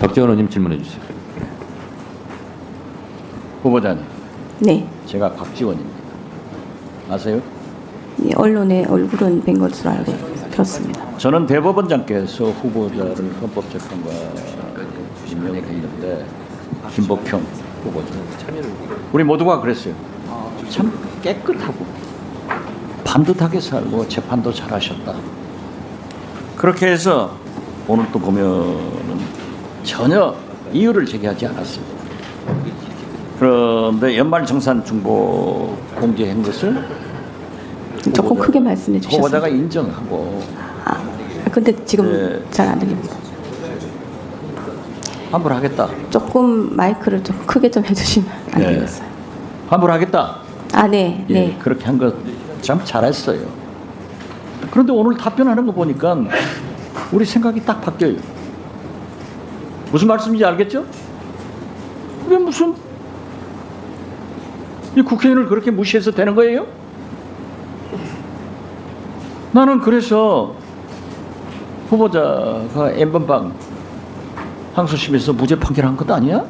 박재원 의원님 질문해 주세요. 후보자님, 네. 제가 박지원입니다. 아세요? 예, 언론에 얼굴은 뵌 것으로 알고 들었습니다. 저는 대법원장께서 후보자를 헌법재판관 임명했는데 김복형 후보자. 우리 모두가 그랬어요. 참 깨끗하고 반듯하게 살고 재판도 잘하셨다. 그렇게 해서 오늘 또 보면은 전혀 이유를 제기하지 않았습니다. 그런데 연말정산 중복 공제한 것을 조금 크게 말씀해 주셨어요. 후보자가 인정하고 아, 근데 지금 네. 잘안 들립니다. 환불하겠다. 조금 마이크를 좀 크게 좀 해주시면 안 네. 되겠어요? 환불하겠다. 아, 네, 예, 네. 그렇게 한거참 잘했어요. 그런데 오늘 답변하는 거 보니까 우리 생각이 딱 바뀌어요. 무슨 말씀인지 알겠죠? 왜 무슨 이 국회의원을 그렇게 무시해서 되는 거예요? 나는 그래서 후보자가 엠번방 항소심에서 무죄 판결한 것 아니야?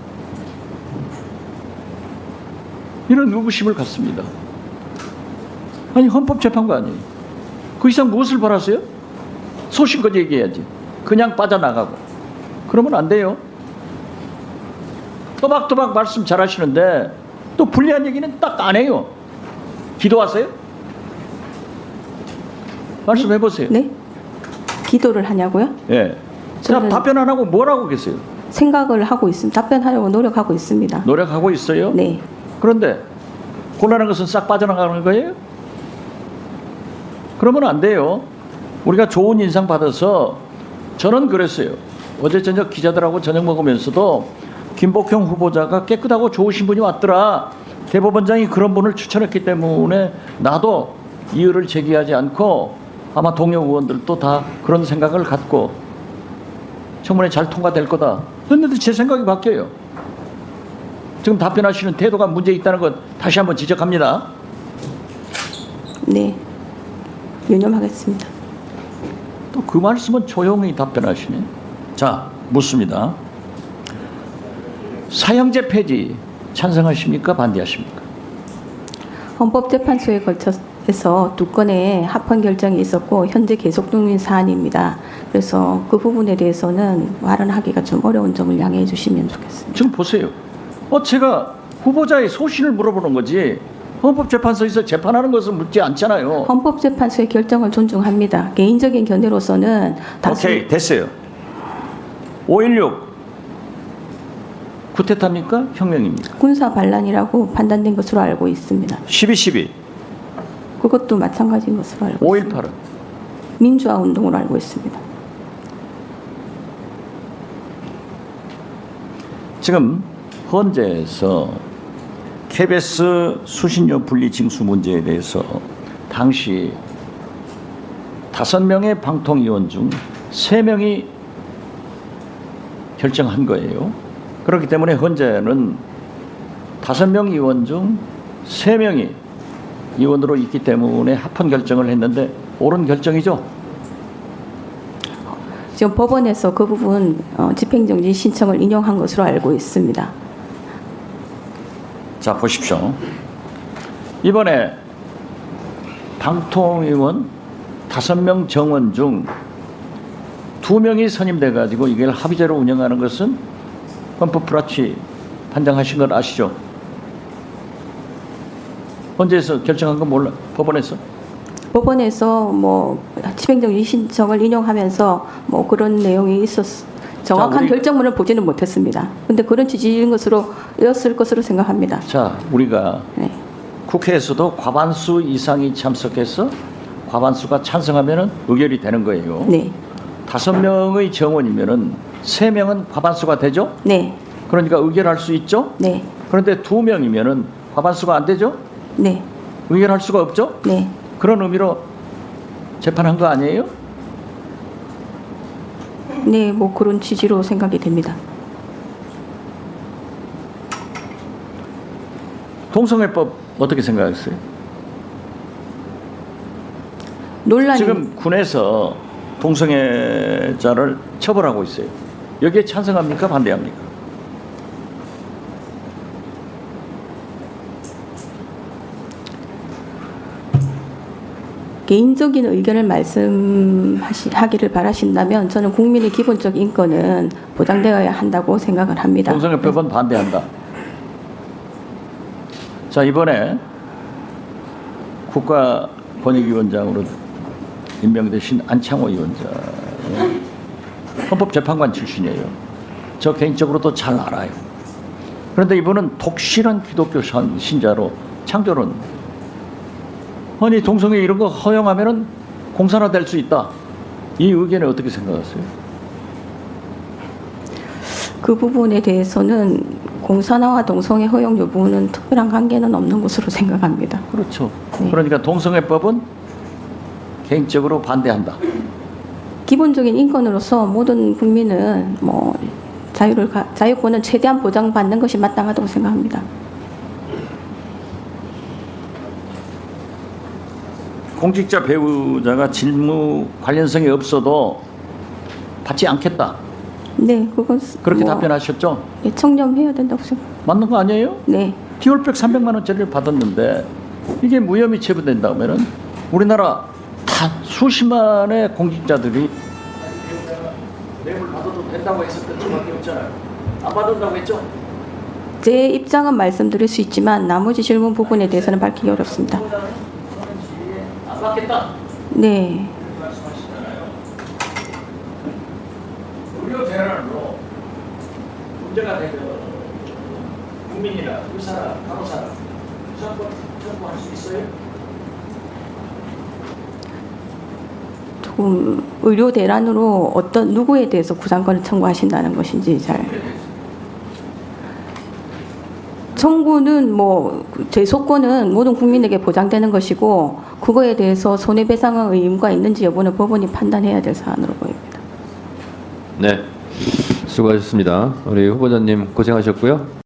이런 의구심을 갖습니다. 아니 헌법재판관이 그 이상 무엇을 바랐어요? 소신껏 얘기해야지. 그냥 빠져나가고. 그러면 안 돼요. 또박또박 말씀 잘 하시는데 또 불리한 얘기는 딱 안 해요. 기도하세요? 말씀해 보세요. 네? 기도를 하냐고요? 예. 자, 저는- 답변 안 하고 뭘 하고 계세요? 생각을 하고 있습니다. 답변하려고 노력하고 있습니다. 노력하고 있어요? 네. 그런데 곤란한 것은 싹 빠져나가는 거예요? 그러면 안 돼요. 우리가 좋은 인상 받아서 저는 그랬어요. 어제 저녁 기자들하고 저녁 먹으면서도 김복형 후보자가 깨끗하고 좋으신 분이 왔더라. 대법원장이 그런 분을 추천했기 때문에 나도 이유를 제기하지 않고 아마 동료 의원들도 다 그런 생각을 갖고 청문회 잘 통과될 거다. 그런데 제 생각이 바뀌어요. 지금 답변하시는 태도가 문제 있다는 것 다시 한번 지적합니다. 네. 유념하겠습니다. 또 그 말씀은 조용히 답변하시네. 자, 묻습니다. 사형제 폐지 찬성하십니까? 반대하십니까? 헌법재판소에 걸쳐서 두 건의 합헌 결정이 있었고 현재 계속 중인 사안입니다. 그래서 그 부분에 대해서는 발언하기가 좀 어려운 점을 양해해 주시면 좋겠습니다. 지금 보세요. 어, 제가 후보자의 소신을 물어보는 거지 헌법재판소에서 재판하는 것을 묻지 않잖아요. 헌법재판소의 결정을 존중합니다. 개인적인 견해로서는 다수 오케이, 됐어요. 5.16 쿠데타입니까? 혁명입니까? 군사 반란이라고 판단된 것으로 알고 있습니다. 12.12, 그것도 마찬가지인 것으로 알고 있습니다. 5.18은 민주화 운동으로 알고 있습니다. 지금 헌재에서 KBS 수신료 분리 징수 문제에 대해서 당시 다섯 명의 방통위원 중 세 명이 결정한 거예요. 그렇기 때문에 헌재는 다섯 명 의원 중 세 명이 의원으로 있기 때문에 합헌 결정을 했는데 옳은 결정이죠. 지금 법원에서 그 부분 어, 집행정지 신청을 인용한 것으로 알고 있습니다. 자 보십시오. 이번에 방통위원 다섯 명 정원 중 두 명이 선임돼 가지고 이걸 합의제로 운영하는 것은 헌법 불합치 판정하신 걸 아시죠? 헌재에서 결정한 건 몰라 법원에서 법원에서 뭐 집행정지 신청을 인용하면서 뭐 그런 내용이 있었 정확한 자, 우리- 결정문을 보지는 못했습니다. 근데 그런 취지인 것으로 였을 것으로 생각합니다. 자 우리가 네. 국회에서도 과반수 이상이 참석해서 과반수가 찬성하면은 의결이 되는 거예요. 네. 다섯 명의 정원이면은 세 명은 과반수가 되죠? 네. 그러니까 의결할 수 있죠? 네. 그런데 두 명이면은 과반수가 안 되죠? 네. 의결할 수가 없죠? 네. 그런 의미로 재판한 거 아니에요? 네, 뭐 그런 취지로 생각이 됩니다. 동성애법 어떻게 생각했어요? 논란이 지금 군에서 동성애자를 처벌하고 있어요. 여기에 찬성합니까? 반대합니까? 개인적인 의견을 말씀하기를 바라신다면 저는 국민의 기본적 인권은 보장되어야 한다고 생각을 합니다. 동성애법은 반대한다. 자 이번에 국가권익위원장으로 임명되신 안창호 위원장 헌법재판관 출신이에요. 저 개인적으로도 잘 알아요. 그런데 이분은 독실한 기독교 신- 신자로 창조론 아니 동성애 이런 거 허용하면은 공산화 될 수 있다. 이 의견에 어떻게 생각하세요? 그 부분에 대해서는 공산화와 동성애 허용 여부는 특별한 관계는 없는 것으로 생각합니다. 그렇죠. 네. 그러니까 동성애법은 개인적으로 반대한다. 기본적인 인권으로서 모든 국민은 뭐 자유를 가- 자유권은 최대한 보장받는 것이 마땅하다고 생각합니다. 공직자 배우자가 직무 관련성이 없어도 받지 않겠다. 네, 그건 그렇게 뭐, 답변하셨죠? 예, 청렴해야 된다고 생각. 맞는 거 아니에요? 네, 티올백 300만 원짜리를 받았는데 이게 무혐의 체부된다면은 우리나라 다 수십만의 공직자들이 뇌물 받아도 된다고 했었던 수밖에 없잖아요. 안 받는다고 했죠? 제 입장은 말씀드릴 수 있지만 나머지 질문 부분에 대해서는 밝히기 어렵습니다. 안 받겠다. 네. 의료 대란으로 문제가 되면 국민이나 의사나 간호사나 무상권 청구할 수 있어요? 조금 의료 대란으로 어떤 누구에 대해서 구상권을 청구하신다는 것인지 잘. 청구는 뭐 제소권은 모든 국민에게 보장되는 것이고 그거에 대해서 손해배상의 의무가 있는지 여부는 법원이 판단해야 될 사안으로 보입니다. 네, 수고하셨습니다. 우리 후보자님 고생하셨고요.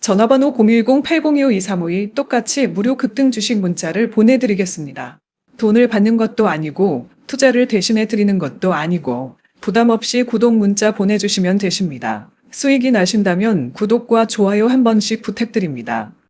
전화번호 010-802-5352 똑같이 무료 급등 주식 문자를 보내드리겠습니다. 돈을 받는 것도 아니고 투자를 대신해 드리는 것도 아니고 부담 없이 구독 문자 보내주시면 되십니다. 수익이 나신다면 구독과 좋아요 한 번씩 부탁드립니다.